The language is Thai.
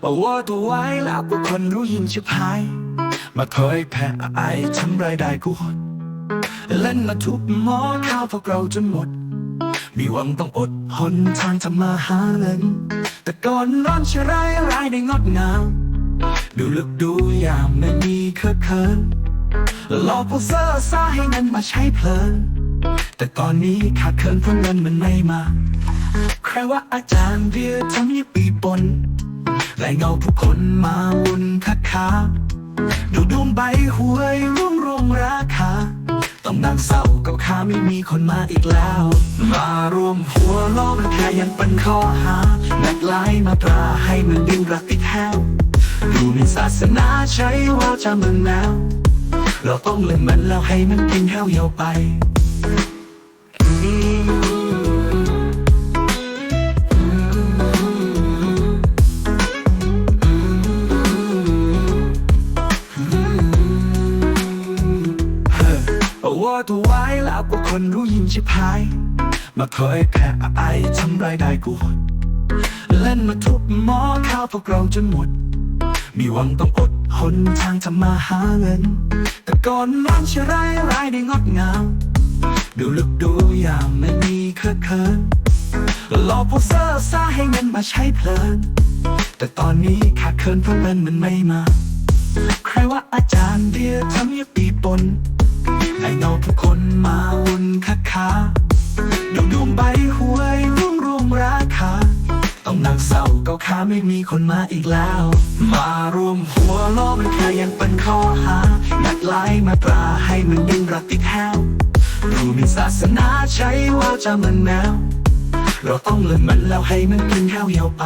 เอาว่าตัวไว้แล้วพวกคนรู้ยิ่งชิบหาย มาเผยแผ่ไอทำรายได้กูหดเล่นมาทุบหมอข้าวพวกเราจนหมด มีหวังต้องอดหนทางทำมาหาเงิน แต่ก่อนร้อนเชรายรายได้งดงาม ดูลึกดูยามไม่มีเคอะเคินหลอกพวกเซอร์ซ่าให้เงินมาใช้เพลิน แต่ตอนนี้ขาดเคินเพราะเงินมันไม่มา ใครว่าอาจารย์เบียร์ทำยี่ปีปน เงาผู้คนมาวนคักคาดูดวงใบหวยร่วงรงราคา ต้องนั่งเศร้ากับขาไม่มีคนมาอีกแล้ว มารวมหัวล้อมันแค่ยังเป็นข้อหานักไล่มาตราให้มันดึงรักติดแถวดูมีศาสนาใช้ว่าจะมึงแล้ว เราต้องเล่นมันแล้วให้มันกินแห้วเหี่ยวไป วตัวไว้แล้วพวกคนรู้ยิ่งชิบหาย มาเผยแผ่ไอทำรายได้กูเล่นมาทุบหมอข้าวพวกเราจนหมด มีหวังต้องอดหนทางทำมาหาเงิน แต่ก่อนน้องเชื่อไรายรายได้งดงาม ดูลึกดูยามไม่มีเคอะเคินหลอกพวกเซอร์ซ่าให้เงินมาใช้เพลิน แต่ตอนนี้ขาดเคินเพราะเงินมันไม่มา ใครว่าอาจารย์เดียทำยี่ปีปน เงาผู้คนมาวนคักคาดูดวงใบหวยร่วงร่วมราคา ต้องนั่งเศร้าเกาขาไม่มีคนมาอีกแล้ว มารวมหัวล้อมันแค่ยังเป็นข้อหานัดไล่มาตราให้มันยิ่งรักติดแถวดูมีศาสนาใช้ว่าจะมันแนวเราต้องเล่นมันแล้วให้มันกินแห้วเหี่ยวไป